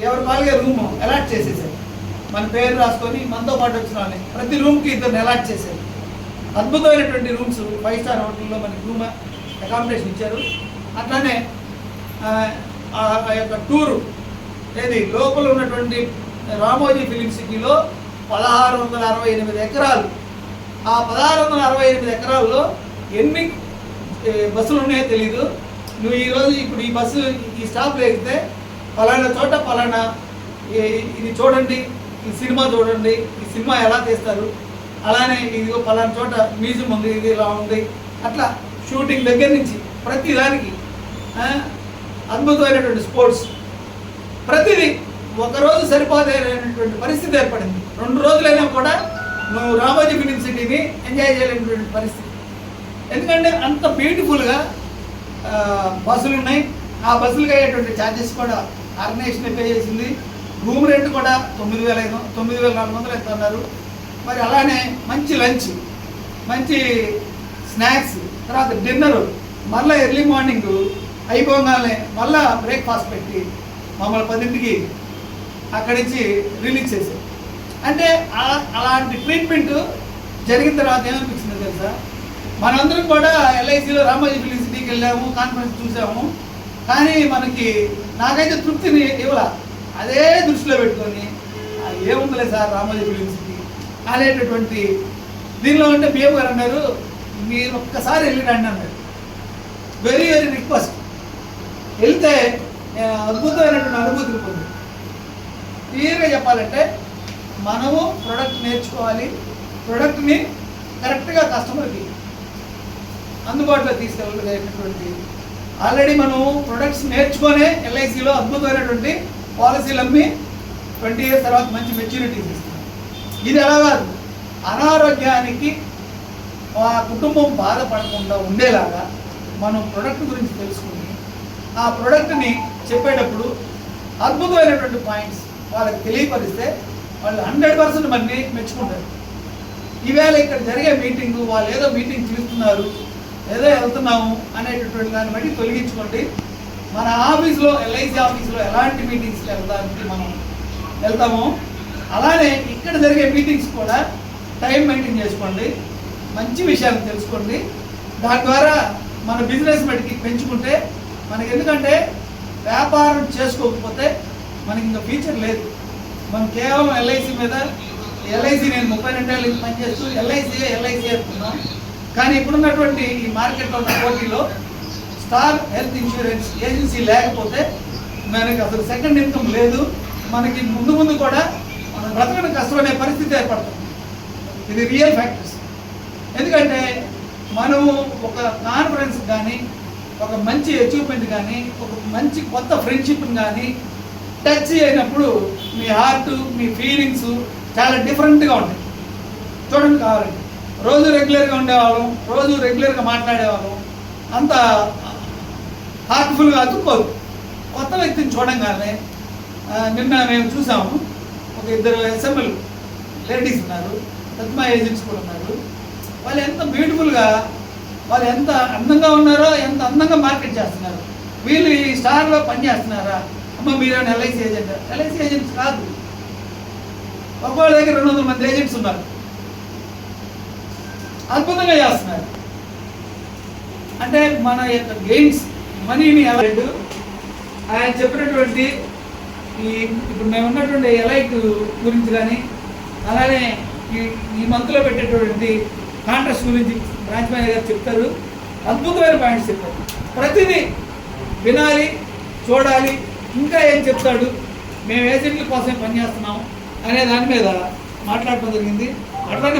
ఎవరి వాళ్ళకే room allot చేసేసారు. మన పేరు రాసుకొని మనతో పాటు వచ్చిన వాళ్ళని ప్రతి రూమ్కి ఇద్దరు అలాట్ చేశారు అద్భుతమైనటువంటి రూమ్స్ ఫైవ్ స్టార్ హోటల్లో మనకి రూమ్ అకామిడేషన్ ఇచ్చారు. అట్లానే ఆ, యొక్క టూరు ఏది లోపల ఉన్నటువంటి రామోజీ ఫిలిం సిటీలో పదహారు వందల అరవై ఎనిమిది ఎకరాలు. ఆ పదహారు వందల అరవై ఎనిమిది ఎకరాల్లో ఎన్ని బస్సులు ఉన్నాయో తెలీదు. నువ్వు ఈరోజు ఇప్పుడు ఈ బస్సు ఈ స్టాప్లో ఎక్కితే పలానా చోట పలానా ఇది చూడండి ఈ సినిమా చూడండి ఈ సినిమా ఎలా తీస్తారు అలానే ఇదిగో పలానా చోట మ్యూజియం ఉంది ఇది ఇలా ఉంది అట్లా షూటింగ్ దగ్గర నుంచి ప్రతి దానికి అద్భుతమైనటువంటి స్పోర్ట్స్. ప్రతిదీ ఒకరోజు సరిపోదేటువంటి పరిస్థితి ఏర్పడింది. రెండు రోజులైనా కూడా నువ్వు రామోజీ ఫిలిం సిటీని ఎంజాయ్ చేయలేనటువంటి పరిస్థితి. ఎందుకంటే అంత బ్యూటిఫుల్గా బస్సులు ఉన్నాయి. ఆ బస్సులకు అయ్యేటువంటి ఛార్జెస్ కూడా ఆర్గనైజేషన్ పే చేసింది. రూమ్ రెంట్ కూడా తొమ్మిది వేల ఐదు తొమ్మిది వేల నాలుగు వందలు ఎంత అన్నారు. మరి అలానే మంచి లంచ్ మంచి స్నాక్స్ తర్వాత డిన్నర్ మళ్ళీ ఎర్లీ మార్నింగ్ అయిపోగానే మళ్ళా బ్రేక్ఫాస్ట్ పెట్టి మమ్మల్ని పదింటికి అక్కడి నుంచి రిలీజ్ చేశారు. అంటే అలాంటి ట్రీట్మెంట్ జరిగిన తర్వాత ఏమనిపించింది తెలుసా? మనందరం కూడా ఎల్ఐసిలో రామోజీ ఫిలిం సిటీకి వెళ్ళాము కాన్ఫరెన్స్ చూసాము. కానీ మనకి నాకైతే తృప్తిని ఇవ్వాల. అదే దృష్టిలో పెట్టుకొని ఏముందలే సార్ రామోజీ ఫిలిం సిటీ అనేటటువంటి దీనిలో ఉంటే బియ్యం గారు అన్నారు మీరు ఒక్కసారి వెళ్ళి రండి అన్నారు. వెరీ వెరీ రిక్వెస్ట్ వెళ్తే ఆ, అద్భుతమైనటువంటి అనుభూతిని పొంది క్లియర్గా చెప్పాలంటే మనము ప్రొడక్ట్ నేర్చుకోవాలి ప్రొడక్ట్ని కరెక్ట్గా కస్టమర్కి అందుబాటులో తీసుకెళ్ళగలిగేటటువంటి ఆల్రెడీ మనం ప్రొడక్ట్స్ నేర్చుకొనే ఎల్ఐసిలో అద్భుతమైనటువంటి పాలసీలు అమ్మి ట్వంటీ ఇయర్స్ తర్వాత మంచి మెచ్యూరిటీ ఇస్తున్నాం ఇది ఎలా కాదు. అనారోగ్యానికి ఆ కుటుంబం బాధపడకుండా ఉండేలాగా మనం ప్రొడక్ట్ గురించి తెలుసుకుని ఆ ప్రోడక్ట్ని చెప్పేటప్పుడు అద్భుతమైనటువంటి పాయింట్స్ వాళ్ళకి తెలియపరిస్తే వాళ్ళు హండ్రెడ్ పర్సెంట్ మనని మెచ్చుకుంటారు. ఈవేళ ఇక్కడ జరిగే మీటింగ్ వాళ్ళు ఏదో మీటింగ్ పిలుస్తున్నారు ఏదో వెళ్తున్నాము అనేటటువంటి దాన్ని బట్టి తొలగించుకోండి. మన ఆఫీస్లో ఎల్ఐసి ఆఫీస్లో ఎలాంటి మీటింగ్స్కి వెళ్తానికి మనం వెళ్తాము అలానే ఇక్కడ జరిగే మీటింగ్స్ కూడా టైం మెయింటైన్ చేసుకోండి. మంచి విషయాలు తెలుసుకోండి. దాని ద్వారా మన బిజినెస్ మటుకి పెంచుకుంటే మనకి ఎందుకంటే వ్యాపారం చేసుకోకపోతే మనకి ఇంకా ఫ్యూచర్ లేదు. మనం కేవలం ఎల్ఐసి మీద ఎల్ఐసి నేను ముప్పై రెండేళ్ళకి పనిచేస్తూ ఎల్ఐసి ఎల్ఐసి అనుకున్నాం కానీ ఇప్పుడున్నటువంటి ఈ మార్కెట్లో ఉన్న పోటీలో స్టార్ హెల్త్ ఇన్సూరెన్స్ ఏజెన్సీ లేకపోతే మనకి అసలు సెకండ్ ఇన్కమ్ లేదు. మనకి ముందు ముందు కూడా మనం బ్రతకడం కష్టమనే పరిస్థితి ఏర్పడుతుంది. ఇది రియల్ ఫ్యాక్టర్స్. ఎందుకంటే మనము ఒక కాన్ఫరెన్స్ కానీ ఒక మంచి అచీవ్మెంట్ కానీ ఒక మంచి కొత్త ఫ్రెండ్షిప్ని కానీ టచ్ అయినప్పుడు మీ హార్ట్ మీ ఫీలింగ్స్ చాలా డిఫరెంట్గా ఉంటాయి. చూడండి కావాలండి రోజు రెగ్యులర్గా ఉండేవాళ్ళం రోజు రెగ్యులర్గా మాట్లాడేవాళ్ళం. అంత హార్ట్ఫుల్గా అతుక్కోదు. కొత్త వ్యక్తిని చూడంగానే నిన్న మేము చూసాము. ఒక ఇద్దరు ఎస్ఎంఎల్ లేడీస్ ఉన్నారు తత్మా ఏజెంట్స్ కూడా ఉన్నారు. వాళ్ళు ఎంత బ్యూటిఫుల్గా వాళ్ళు ఎంత అందంగా ఉన్నారో ఎంత అందంగా మార్కెట్ చేస్తున్నారు. వీళ్ళు ఈ స్టార్లో పని చేస్తున్నారా? అమ్మ మీరేమైనా ఎల్ఐసి ఏజెంట్? ఎల్ఐసి ఏజెంట్స్ కాదు. ఒక్కొక్క దగ్గర రెండు వందల మంది ఏజెంట్స్ ఉన్నారు. అద్భుతంగా చేస్తున్నారు. అంటే మన యొక్క గెయిన్స్ మనీని ఎలా ఆయన చెప్పినటువంటి ఈ ఇప్పుడు మేము ఉన్నటువంటి ఎలైట్ గురించి కానీ అలానే ఈ ఈ మంత్లో పెట్టేటువంటి కాంట్రాక్ట్స్ గురించి బ్రాంచ్ మేనేజర్ గారు చెప్తారు. అద్భుతమైన పాయింట్స్ చెప్తారు ప్రతిదీ వినాలి చూడాలి ఇంకా ఏం చెప్తాడు మేము ఏజెంట్ల కోసమే పనిచేస్తున్నాం అనే దాని మీద మాట్లాడటం జరిగింది. అట్లానే